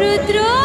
রুদ্র